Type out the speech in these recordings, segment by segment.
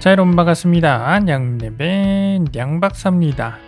자 여러분 반갑습니다. 양랩의 양박사입니다.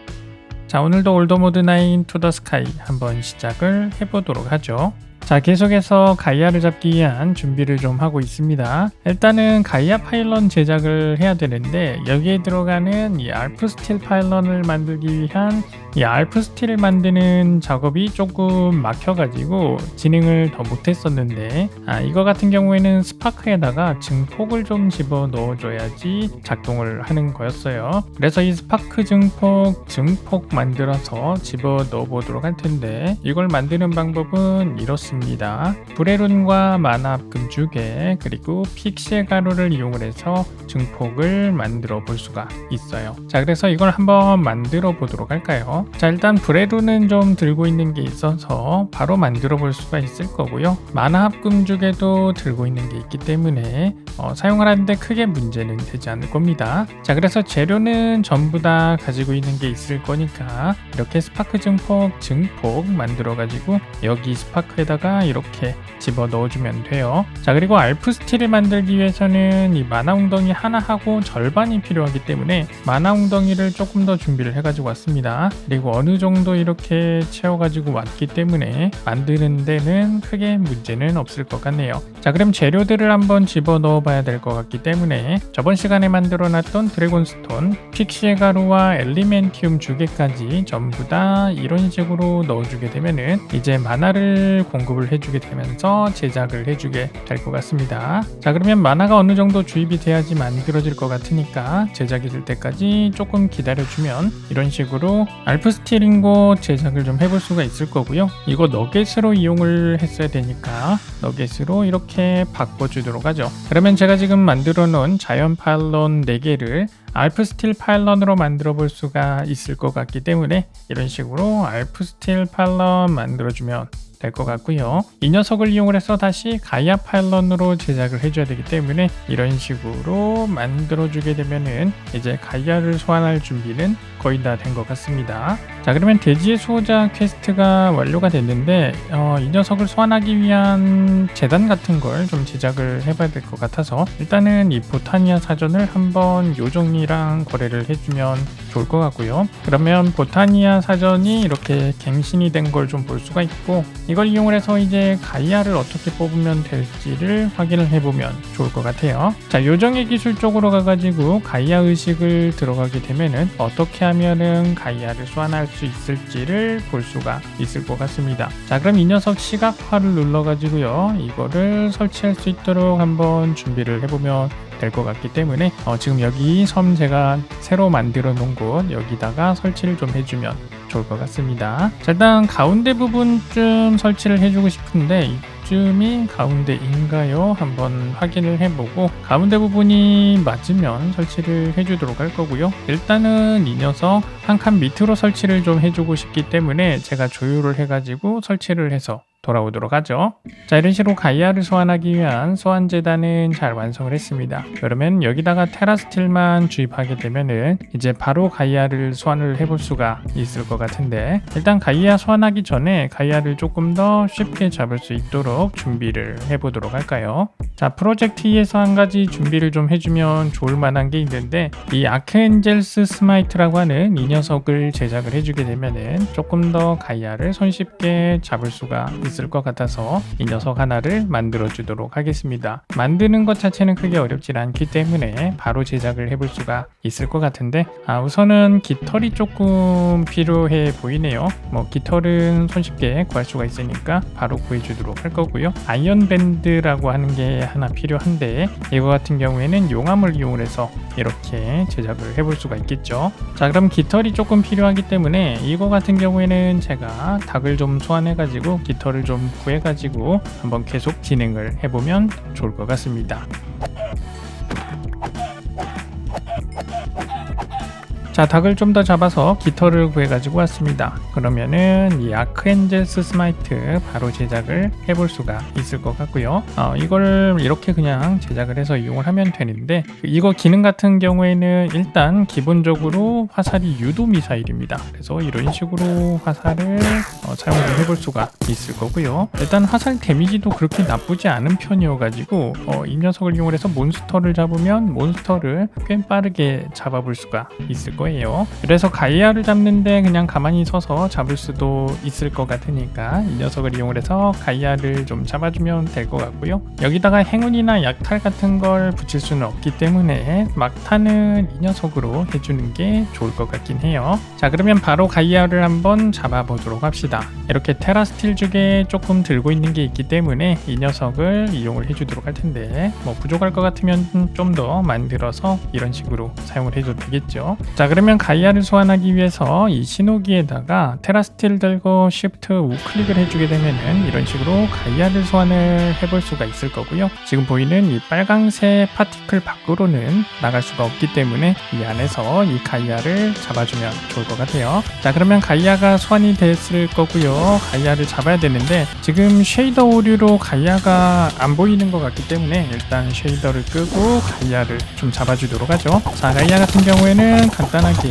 자 오늘도 올더모드 9 투더 스카이 한번 시작을 해보도록 하죠. 자 계속해서 가이아를 잡기 위한 준비를 좀 하고 있습니다. 일단은 가이아 파일런 제작을 해야 되는데 여기에 들어가는 이 알프 스틸 파일런을 만들기 위한 이 알프 스틸을 만드는 작업이 조금 막혀가지고 진행을 더 못했었는데 아 이거 같은 경우에는 스파크에다가 증폭을 좀 집어 넣어줘야지 작동을 하는 거였어요. 그래서 이 스파크 증폭 증폭 만들어서 집어 넣어보도록 할 텐데 이걸 만드는 방법은 이렇습니다. 브레룬과 만합 금주개 그리고 픽시의 가루를 이용을 해서 증폭을 만들어 볼 수가 있어요. 자 그래서 이걸 한번 만들어 보도록 할까요 자 일단 브레룬은 좀 들고 있는 게 있어서 바로 만들어 볼 수가 있을 거고요. 만합 금주개도 들고 있는 게 있기 때문에 어, 사용을 하는데 크게 문제는 되지 않을 겁니다 자 그래서 재료는 전부 다 가지고 있는 게 있을 거니까 이렇게 스파크 증폭 증폭 만들어 가지고 여기 스파크에다가 이렇게 집어 넣어주면 돼요. 자 그리고 알프 스틸을 만들기 위해서는 이 마나 웅덩이 하나 하고 절반이 필요하기 때문에 마나 웅덩이를 조금 더 준비를 해가지고 왔습니다. 그리고 어느 정도 이렇게 채워가지고 왔기 때문에 만드는 데는 크게 문제는 없을 것 같네요. 자 그럼 재료들을 한번 집어 넣어 봐야 될 것 같기 때문에 저번 시간에 만들어놨던 드래곤스톤, 픽시의 가루와 엘리멘티움 두 개까지 전부 다 이런 식으로 넣어주게 되면은 이제 만화를 공급을 해주게 되면서 제작을 해주게 될 것 같습니다. 자 그러면 만화가 어느 정도 주입이 돼야지 만들어질 것 같으니까 제작이 될 때까지 조금 기다려주면 이런 식으로 알프 스티링고 제작을 좀 해볼 수가 있을 거고요. 이거 너겟으로 이용을 했어야 되니까 너겟으로 이렇게 바꿔주도록 하죠. 그러면 제가 지금 만들어 놓은 자연 파일런 4개를 알프 스틸 파일런으로 만들어 볼 수가 있을 것 같기 때문에 이런 식으로 알프 스틸 파일런 만들어주면 될 것 같고요. 이 녀석을 이용을 해서 다시 가이아 파일런으로 제작을 해줘야 되기 때문에 이런 식으로 만들어 주게 되면은 이제 가이아를 소환할 준비는 거의 다 된 것 같습니다. 자 그러면 대지의 수호자 퀘스트가 완료가 됐는데 어, 이 녀석을 소환하기 위한 재단 같은 걸 좀 제작을 해봐야 될 것 같아서 일단은 이 보타니아 사전을 한번 요정이랑 거래를 해주면 좋을 것 같고요. 그러면 보타니아 사전이 이렇게 갱신이 된 걸 좀 볼 수가 있고 이걸 이용을 해서 이제 가이아를 어떻게 뽑으면 될지를 확인을 해보면 좋을 것 같아요. 자 요정의 기술 쪽으로 가가지고 가이아 의식을 들어가게 되면은 어떻게 하면은 가이아를 소환할 수 있을지를 볼 수가 있을 것 같습니다. 자 그럼 이 녀석 시각화를 눌러가지고요 이거를 설치할 수 있도록 한번 준비를 해보면 될 것 같기 때문에 어, 지금 여기 섬 제가 새로 만들어 놓은 곳 여기다가 설치를 좀 해주면 좋을 것 같습니다. 자, 일단 가운데 부분쯤 설치를 해주고 싶은데 이쯤이 가운데인가요? 한번 확인을 해보고 가운데 부분이 맞으면 설치를 해주도록 할 거고요. 일단은 이 녀석 한 칸 밑으로 설치를 좀 해주고 싶기 때문에 제가 조율을 해가지고 설치를 해서 돌아오도록 하죠. 자 이런 식으로 가이아를 소환하기 위한 소환 재단은 잘 완성을 했습니다. 그러면 여기다가 테라스틸만 주입하게 되면은 이제 바로 가이아를 소환을 해볼 수가 있을 것 같은데 일단 가이아 소환하기 전에 가이아를 조금 더 쉽게 잡을 수 있도록 준비를 해보도록 할까요? 자 프로젝트에서 한 가지 준비를 좀 해주면 좋을 만한 게 있는데 이 아크엔젤스 스마이트라고 하는 이 녀석을 제작을 해주게 되면은 조금 더 가이아를 손쉽게 잡을 수가 있을 것 같아서 이 녀석 하나를 만들어 주도록 하겠습니다. 만드는 것 자체는 크게 어렵지 않기 때문에 바로 제작을 해볼 수가 있을 것 같은데 아, 우선은 깃털이 조금 필요해 보이네요. 뭐 깃털은 손쉽게 구할 수가 있으니까 바로 구해주도록 할 거고요. 아이언 밴드라고 하는 게 하나 필요한데 이거 같은 경우에는 용암을 이용해서 이렇게 제작을 해볼 수가 있겠죠. 자 그럼 깃털이 조금 필요하기 때문에 이거 같은 경우에는 제가 닭을 좀 소환해가지고 깃털을 좀 구해가지고 한번 계속 진행을 해보면 좋을 것 같습니다. 자 닭을 좀 더 잡아서 깃털을 구해가지고 왔습니다. 그러면은 이 아크엔젤스 스마이트 바로 제작을 해볼 수가 있을 것 같고요. 어, 이걸 이렇게 그냥 제작을 해서 이용을 하면 되는데 이거 기능 같은 경우에는 일단 기본적으로 화살이 유도 미사일입니다. 그래서 이런 식으로 화살을 어, 사용을 해볼 수가 있을 거고요. 일단 화살 데미지도 그렇게 나쁘지 않은 편이어가지고 어, 이 녀석을 이용해서 몬스터를 잡으면 몬스터를 꽤 빠르게 잡아볼 수가 있을 거예요. 그래서 가이아를 잡는데 그냥 가만히 서서 잡을 수도 있을 것 같으니까 이 녀석을 이용해서 가이아를 좀 잡아주면 될 것 같고요. 여기다가 행운이나 약탈 같은 걸 붙일 수는 없기 때문에 막타는 이 녀석으로 해주는 게 좋을 것 같긴 해요. 자 그러면 바로 가이아를 한번 잡아보도록 합시다. 이렇게 테라스틸 중에 조금 들고 있는 게 있기 때문에 이 녀석을 이용을 해주도록 할 텐데 뭐 부족할 것 같으면 좀 더 만들어서 이런 식으로 사용을 해도 되겠죠. 자 그러면 가이아를 소환하기 위해서 이 신호기에다가 테라스틸 들고 Shift 우클릭을 해주게 되면은 이런 식으로 가이아를 소환을 해볼 수가 있을 거고요. 지금 보이는 이 빨강색 파티클 밖으로는 나갈 수가 없기 때문에 이 안에서 이 가이아를 잡아주면 좋을 것 같아요. 자 그러면 가이아가 소환이 됐을 거고요. 가이아를 잡아야 되는데 지금 쉐이더 오류로 가이아가 안 보이는 것 같기 때문에 일단 쉐이더를 끄고 가이아를 좀 잡아주도록 하죠. 자 가이아 같은 경우에는 간단 하게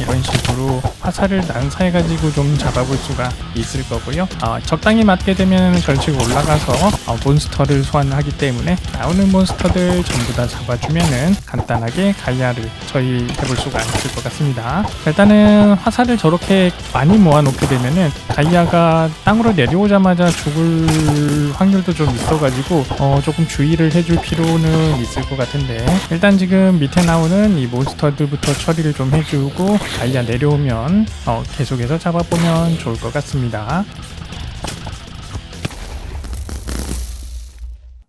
이런 식으로 화살을 난사해가지고 좀 잡아볼 수가 있을 거고요. 어, 적당히 맞게 되면 절치고 올라가서 어, 몬스터를 소환하기 때문에 나오는 몬스터들 전부 다 잡아주면은 간단하게 가이아를 처리해볼 수가 있을 것 같습니다. 자, 일단은 화살을 저렇게 많이 모아놓게 되면은 가이아가 땅으로 내려오자마자 죽을 확률도 좀 있어가지고 어, 조금 주의를 해줄 필요는 있을 것 같은데 일단 지금 밑에 나오는 이 몬스터들부터 처리를 좀 해주고 가이아 내려오면 어, 계속해서 잡아보면 좋을 것 같습니다.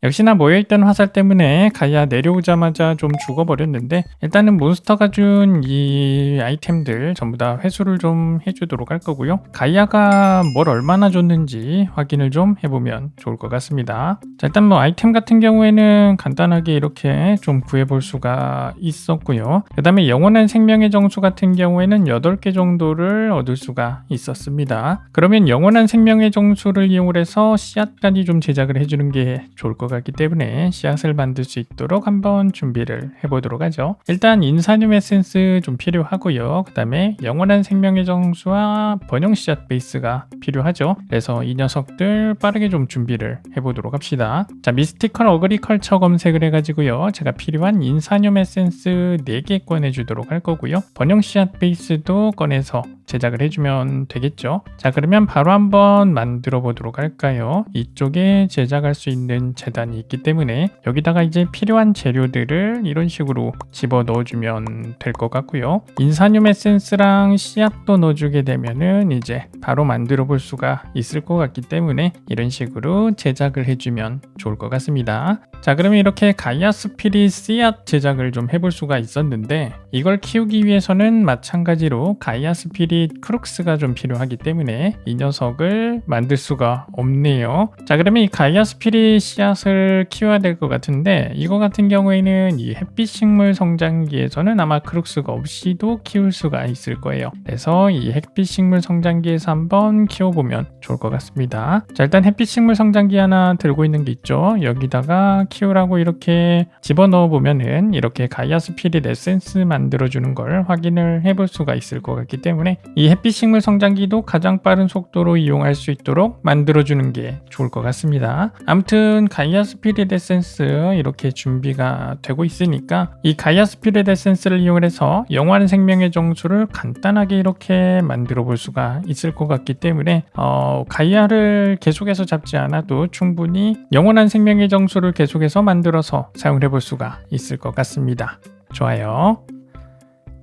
역시나 모여있 던 화살 때문에 가이아 내려오자마자 좀 죽어버렸는데 일단은 몬스터가 준 이 아이템들 전부 다 회수를 좀 해주도록 할 거고요. 가이아가 뭘 얼마나 줬는지 확인을 좀 해보면 좋을 것 같습니다. 자 일단 뭐 아이템 같은 경우에는 간단하게 이렇게 좀 구해볼 수가 있었고요. 그 다음에 영원한 생명의 정수 같은 경우에는 8개 정도를 얻을 수가 있었습니다. 그러면 영원한 생명의 정수를 이용해서 씨앗까지 좀 제작을 해주는 게 좋을 것 같기 때문에 씨앗을 만들 수 있도록 한번 준비를 해보도록 하죠. 일단 인사늄 에센스 좀 필요하고요. 그 다음에 영원한 생명의 정수와 번영 씨앗 베이스가 필요하죠. 그래서 이 녀석들 빠르게 좀 준비를 해보도록 합시다. 자, 미스티컬 어그리컬처 검색을 해가지고요. 제가 필요한 인사늄 에센스 4개 꺼내주도록 할 거고요. 번영 씨앗 베이스도 꺼내서 제작을 해주면 되겠죠. 자, 그러면 바로 한번 만들어 보도록 할까요? 이쪽에 제작할 수 있는 재단이 있기 때문에 여기다가 이제 필요한 재료들을 이런 식으로 집어 넣어주면 될 것 같고요. 인사늄 에센스랑 씨앗도 넣어주게 되면은 이제 바로 만들어 볼 수가 있을 것 같기 때문에 이런 식으로 제작을 해주면 좋을 것 같습니다. 자, 그러면 이렇게 가이아 스피릿 씨앗 제작을 좀 해볼 수가 있었는데 이걸 키우기 위해서는 마찬가지로 가이아 스피릿 크룩스가 좀 필요하기 때문에 이 녀석을 만들 수가 없네요. 자, 그러면 이 가이아 스피릿 씨앗을 키워야 될 것 같은데 이거 같은 경우에는 이 햇빛 식물 성장기에서는 아마 크룩스가 없이도 키울 수가 있을 거예요. 그래서 이 햇빛 식물 성장기에서 한번 키워보면 좋을 것 같습니다. 자, 일단 햇빛 식물 성장기 하나 들고 있는 게 있죠. 여기다가 키우라고 이렇게 집어넣어 보면은 이렇게 가이아 스피릿 에센스 만들어주는 걸 확인을 해볼 수가 있을 것 같기 때문에 이 햇빛 식물 성장기도 가장 빠른 속도로 이용할 수 있도록 만들어주는 게 좋을 것 같습니다. 아무튼 가이아 스피릿 에센스 이렇게 준비가 되고 있으니까 이 가이아 스피릿 에센스를 이용해서 영원한 생명의 정수를 간단하게 이렇게 만들어 볼 수가 있을 것 같기 때문에 어, 가이아를 계속해서 잡지 않아도 충분히 영원한 생명의 정수를 계속해서 만들어서 사용해 볼 수가 있을 것 같습니다. 좋아요.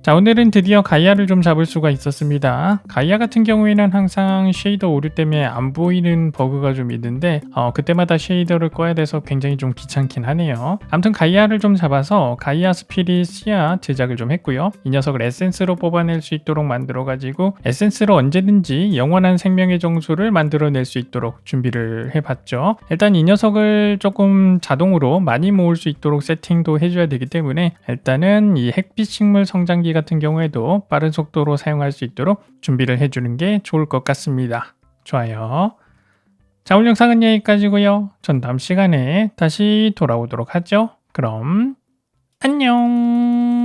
자 오늘은 드디어 가이아를 좀 잡을 수가 있었습니다. 가이아 같은 경우에는 항상 쉐이더 오류 때문에 안 보이는 버그가 좀 있는데 어, 그때마다 쉐이더를 꺼야 돼서 굉장히 좀 귀찮긴 하네요. 아무튼 가이아를 좀 잡아서 가이아 스피릿 씨앗 제작을 좀 했고요. 이 녀석을 에센스로 뽑아낼 수 있도록 만들어 가지고 에센스로 언제든지 영원한 생명의 정수를 만들어낼 수 있도록 준비를 해봤죠. 일단 이 녀석을 조금 자동으로 많이 모을 수 있도록 세팅도 해줘야 되기 때문에 일단은 이 햇빛 식물 성장기 같은 경우에도 빠른 속도로 사용할 수 있도록 준비를 해주는 게 좋을 것 같습니다. 좋아요. 자, 오늘 영상은 여기까지고요. 전 다음 시간에 다시 돌아오도록 하죠. 그럼 안녕.